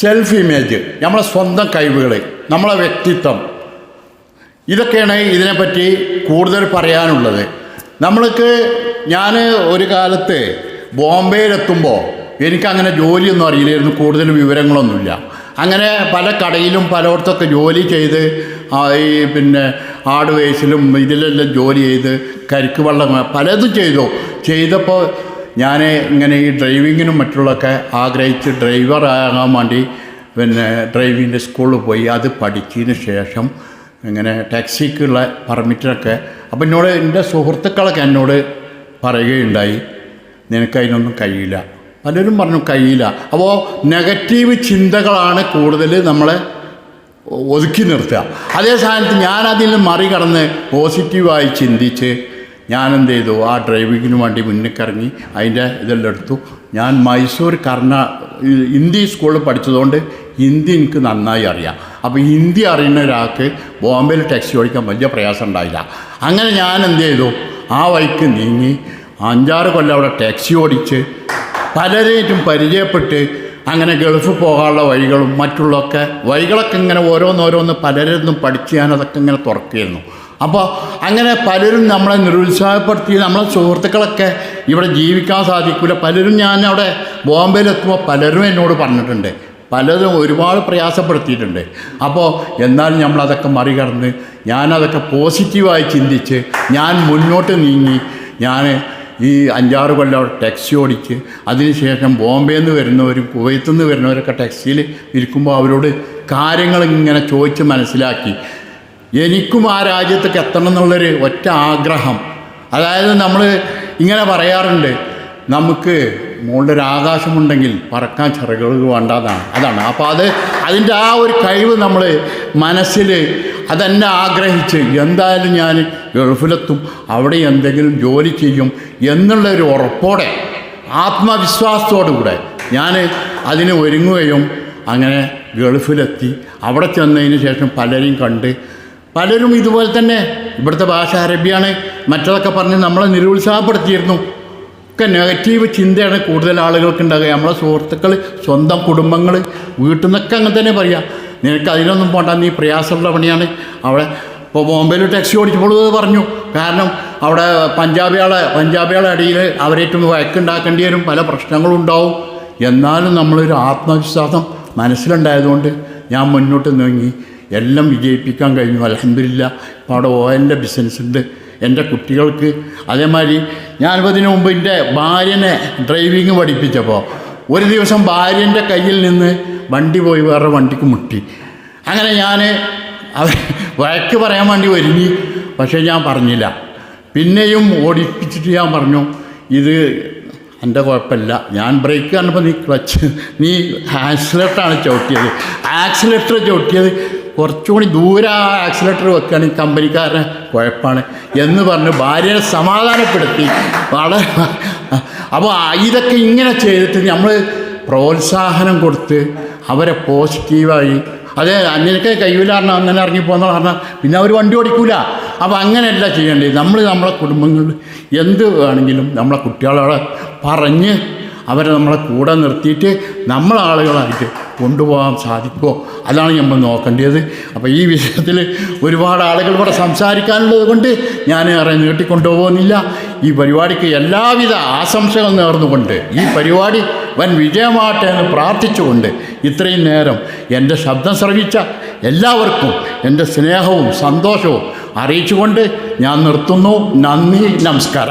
Self image നമ്മളെ സ്വന്തം കഴിവുകൾ നമ്മളെ വ്യക്തിത്വം. ഇതൊക്കെയാണ് ഇതിനെപ്പറ്റി കൂടുതൽ പറയാനുള്ളത്. നമ്മൾക്ക് ഞാൻ ഒരു കാലത്ത് ബോംബെയിലെത്തുമ്പോൾ എനിക്കങ്ങനെ ജോലിയൊന്നും അറിയില്ലായിരുന്നു കൂടുതൽ വിവരങ്ങളൊന്നുമില്ല. അങ്ങനെ പല കടയിലും പലയിടത്തൊക്കെ ജോലി ചെയ്ത് ഈ പിന്നെ ആട് വേസിലും ഇതിലെല്ലാം ജോലി ചെയ്ത് കരിക്ക് വെള്ളം പലതും ചെയ്തു. ചെയ്തപ്പോൾ ഞാൻ ഇങ്ങനെ ഈ ഡ്രൈവിങ്ങിനും മറ്റുള്ളതൊക്കെ ആഗ്രഹിച്ച് ഡ്രൈവറാകാൻ വേണ്ടി പിന്നെ ഡ്രൈവിങ്ങിന്റെ സ്കൂളിൽ പോയി അത് പഠിച്ചതിന് ശേഷം ഇങ്ങനെ ടാക്സിക്കുള്ള പെർമിറ്റിനൊക്കെ അപ്പം എന്നോട് എന്റെ സുഹൃത്തുക്കളൊക്കെ എന്നോട് പറയുകയുണ്ടായി നിനക്ക് അതിനൊന്നും കഴിയില്ല. പലരും പറഞ്ഞു കഴിയില്ല. അപ്പോൾ നെഗറ്റീവ് ചിന്തകളാണ് കൂടുതൽ നമ്മളെ ഒതുക്കി നിർത്തുക. അതേ സ്ഥാനത്ത് ഞാനതിൽ മറികടന്ന് പോസിറ്റീവായി ചിന്തിച്ച് ഞാൻ ചെയ്തു ആ ഡ്രൈവിങ്ങിന് വേണ്ടി മുന്നിക്കിറങ്ങി അതിന്റെ ഇതെല്ലാം എടുത്തു. ഞാൻ മൈസൂർ കർണ ഹിന്ദി സ്കൂളിൽ പഠിച്ചതുകൊണ്ട് ഹിന്ദി എനിക്ക് നന്നായി അറിയാം. അപ്പോൾ ഹിന്ദി അറിയുന്ന ഒരാൾക്ക് ബോംബെയിൽ ടാക്സി ഓടിക്കാൻ വലിയ പ്രയാസം ഉണ്ടായില്ല. അങ്ങനെ ഞാൻ എന്ത് ചെയ്തു ആ വഴിക്ക് നീങ്ങി അഞ്ചാറ് കൊല്ലം അവിടെ ടാക്സി ഓടിച്ച് പലരേറ്റും പരിചയപ്പെട്ട് അങ്ങനെ ഗൾഫ് പോകാനുള്ള വഴികളും മറ്റുള്ളതൊക്കെ വഴികളൊക്കെ ഇങ്ങനെ ഓരോന്നോരോന്ന് പലരിൽ പഠിച്ച് ഞാനതൊക്കെ ഇങ്ങനെ തുറക്കുകയായിരുന്നു. അപ്പോൾ അങ്ങനെ പലരും നമ്മളെ നിരുത്സാഹപ്പെടുത്തി നമ്മളെ സുഹൃത്തുക്കളൊക്കെ ഇവിടെ ജീവിക്കാൻ സാധിക്കില്ല പലരും ഞാൻ അവിടെ ബോംബെയിലെത്തുമ്പോൾ പലരും എന്നോട് പറഞ്ഞിട്ടുണ്ട്. പലതും ഒരുപാട് പ്രയാസപ്പെടുത്തിയിട്ടുണ്ട്. അപ്പോൾ എന്നാലും നമ്മളതൊക്കെ മറികടന്ന് ഞാനതൊക്കെ പോസിറ്റീവായി ചിന്തിച്ച് ഞാൻ മുന്നോട്ട് നീങ്ങി ഞാൻ ഈ അഞ്ചാറ് കൊല്ലം ടാക്സി ഓടിച്ച് അതിനുശേഷം ബോംബെയിൽ നിന്ന് വരുന്നവരും കുവൈത്തിൽ നിന്ന് വരുന്നവരൊക്കെ ടാക്സിയിൽ ഇരിക്കുമ്പോൾ അവരോട് കാര്യങ്ങൾ ഇങ്ങനെ ചോദിച്ച് മനസ്സിലാക്കി. എനിക്കും ആ രാജ്യത്തേക്ക് എത്തണം എന്നുള്ളൊരു ഒറ്റ ആഗ്രഹം. അതായത് നമ്മൾ ഇങ്ങനെ പറയാറുണ്ട് നമുക്ക് മുകളിലൊരു ആകാശമുണ്ടെങ്കിൽ പറക്കാൻ ചിറകുകൾ വേണ്ടതാണ്. അതാണ്. അപ്പോൾ അത് അതിന്റെ ആ ഒരു കഴിവ് നമ്മൾ മനസ്സിൽ അതെന്നെ ആഗ്രഹിച്ച് എന്തായാലും ഞാൻ ഗൾഫിലെത്തും അവിടെ എന്തെങ്കിലും ജോലി ചെയ്യും എന്നുള്ള ഒരു ഉറപ്പോടെ ആത്മവിശ്വാസത്തോടുകൂടെ ഞാൻ അതിന് ഒരുങ്ങുകയും അങ്ങനെ ഗൾഫിലെത്തി. അവിടെ ചെന്നതിന് ശേഷം പലരെയും കണ്ട് പലരും ഇതുപോലെ തന്നെ ഇവിടുത്തെ ഭാഷ അറബിയാണ്. മറ്റതൊക്കെ പറഞ്ഞ് നമ്മളെ നിരുത്സാഹപ്പെടുത്തിയിരുന്നു. ഒക്കെ നെഗറ്റീവ് ചിന്തയാണ് കൂടുതൽ ആളുകൾക്ക് ഉണ്ടാകുക. നമ്മളെ സുഹൃത്തുക്കൾ സ്വന്തം കുടുംബങ്ങൾ വീട്ടിൽ നിന്നൊക്കെ അങ്ങനെ തന്നെ പറയാം. നിനക്ക് അതിനൊന്നും പോണ്ട നീ പ്രയാസമുള്ള പണിയാണ്. അവിടെ ഇപ്പോൾ ബോംബെയിൽ ടാക്സി ഓടിച്ചപ്പോൾ പറഞ്ഞു. കാരണം അവിടെ പഞ്ചാബികളെ പഞ്ചാബികളെ അടിയിൽ അവരേറ്റൊന്ന് വഴക്കുണ്ടാക്കേണ്ടി വരും. പല പ്രശ്നങ്ങളും ഉണ്ടാവും. എന്നാലും നമ്മളൊരു ആത്മവിശ്വാസം മനസ്സിലുണ്ടായതുകൊണ്ട് ഞാൻ മുന്നോട്ട് നീങ്ങി. എല്ലാം വിജയിപ്പിക്കാൻ കഴിഞ്ഞു. അലഹമില്ല ഇപ്പോൾ അവിടെ ഓയിലിന്റെ ബിസിനസ് ഉണ്ട്. എന്റെ കുട്ടികൾക്ക് അതേമാതിരി ഞാനിപ്പതിനു മുമ്പ് എന്റെ ഭാര്യനെ ഡ്രൈവിങ് പഠിപ്പിച്ചപ്പോൾ ഒരു ദിവസം ഭാര്യന്റെ കയ്യിൽ നിന്ന് വണ്ടി പോയി വേറെ വണ്ടിക്ക് മുട്ടി. അങ്ങനെ ഞാൻ അവർ വഴക്ക് പറയാൻ വേണ്ടി ഒരുങ്ങി. പക്ഷേ ഞാൻ പറഞ്ഞില്ല. പിന്നെയും ഓടിപ്പിച്ചിട്ട് ഞാൻ പറഞ്ഞു ഇത് എന്റെ കുഴപ്പമില്ല. ഞാൻ ബ്രേക്ക് കണ്ടപ്പോൾ നീ ക്ലച്ച് നീ ആക്സിലേറ്ററാണ് ചവിട്ടിയത്. ആക്സിലേറ്റർ ചവിട്ടിയത് കുറച്ചുകൂടി ദൂരെ ആക്സിലേറ്റർ വെക്കുകയാണെങ്കിൽ കമ്പനിക്കാരന് കുഴപ്പമാണ് എന്ന് പറഞ്ഞ് ഭാര്യനെ സമാധാനപ്പെടുത്തി. വളരെ അപ്പോൾ ഇതൊക്കെ ഇങ്ങനെ ചെയ്തിട്ട് നമ്മൾ പ്രോത്സാഹനം കൊടുത്ത് അവരെ പോസിറ്റീവായി അത് കഴിയില്ല പറഞ്ഞാൽ അങ്ങനെ ഇറങ്ങിപ്പോന്ന് പറഞ്ഞാൽ പിന്നെ അവർ വണ്ടി ഓടിക്കൂല. അപ്പോൾ അങ്ങനെയല്ല ചെയ്യേണ്ടത്. നമ്മൾ നമ്മളെ കുടുംബങ്ങൾ എന്ത് വേണമെങ്കിലും നമ്മളെ കുട്ടികളെ പറഞ്ഞ് അവരെ നമ്മളെ കൂടെ നിർത്തിയിട്ട് നമ്മളാളുകളായിട്ട് കൊണ്ടുപോകാൻ സാധിക്കുമോ അതാണ് നമ്മൾ നോക്കേണ്ടത്. അപ്പോൾ ഈ വിഷയത്തിൽ ഒരുപാട് ആളുകൾ ഇവിടെ സംസാരിക്കാനുള്ളത് കൊണ്ട് ഞാൻ ഏറെ നീട്ടിക്കൊണ്ടുപോകുന്നില്ല. ഈ പരിപാടിക്ക് എല്ലാവിധ ആശംസകൾ നേർന്നുകൊണ്ട് ഈ പരിപാടി വൻ വിജയമാട്ടെ എന്ന് പ്രാർത്ഥിച്ചുകൊണ്ട് ഇത്രയും നേരം എന്റെ ശബ്ദം ശ്രവിച്ച എല്ലാവർക്കും എന്റെ സ്നേഹവും സന്തോഷവും അറിയിച്ചുകൊണ്ട് ഞാൻ നിർത്തുന്നു. നന്ദി നമസ്കാരം.